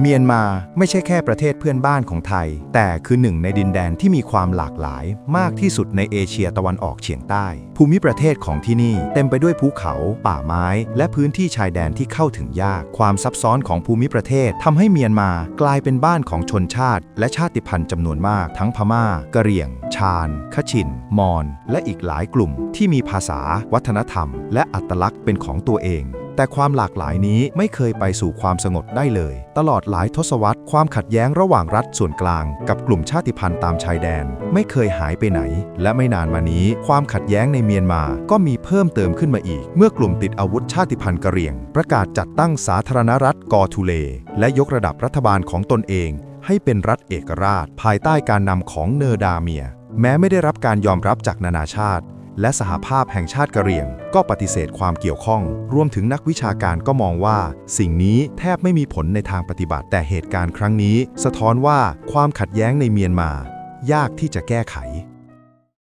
เมียนมาไม่ใช่แค่ประเทศเพื่อนบ้านของไทย แต่คือหนึ่งในดินแดนที่มีความหลากหลายมากที่สุดในเอเชียตะวันออกเฉียงใต้ ภูมิประเทศของที่นี่เต็มไปด้วยภูเขา ป่าไม้ และพื้นที่ชายแดนที่เข้าถึงยาก ความซับซ้อนของภูมิประเทศทำให้เมียนมากลายเป็นบ้านของชนชาติ และชาติพันธุ์จำนวนมาก ทั้งพม่ากะเหรี่ยง ชาญคชิน มอญและอีกหลายกลุ่ม ที่มีภาษา วัฒนธรรม และอัตลักษณ์เป็นของตัวเอง แต่ความหลากหลายนี้ไม่เคยไปสู่ความสงบได้เลย ตลอดหลายทศวรรษความขัดแย้งระหว่างรัฐส่วนกลาง กับกลุ่มชาติพันธุ์ตามชายแดน ไม่เคยหายไปไหน และไม่นานมานี้ ความขัดแย้งในเมียนมาก็มีเพิ่มเติมขึ้นมาอีก เมื่อกลุ่มติดอาวุธชาติพันธุ์กะเหรี่ยง ประกาศจัดตั้งสาธารณรัฐกอทูเล และยกระดับรัฐบาลของตนเอง ให้เป็นรัฐเอกราช ภายใต้การนำของเนอร์ดาเมีย แม้ไม่ได้รับการยอมรับจากนานาชาติ และสหภาพแห่งชาติกะเหรี่ยง ก็ปฏิเสธความเกี่ยวข้อง รวมถึงนักวิชาการก็มองว่า สิ่งนี้แทบไม่มีผลในทางปฏิบัติ แต่เหตุการณ์ครั้งนี้ สะท้อนว่าความขัดแย้งในเมียนมา ยากที่จะแก้ไข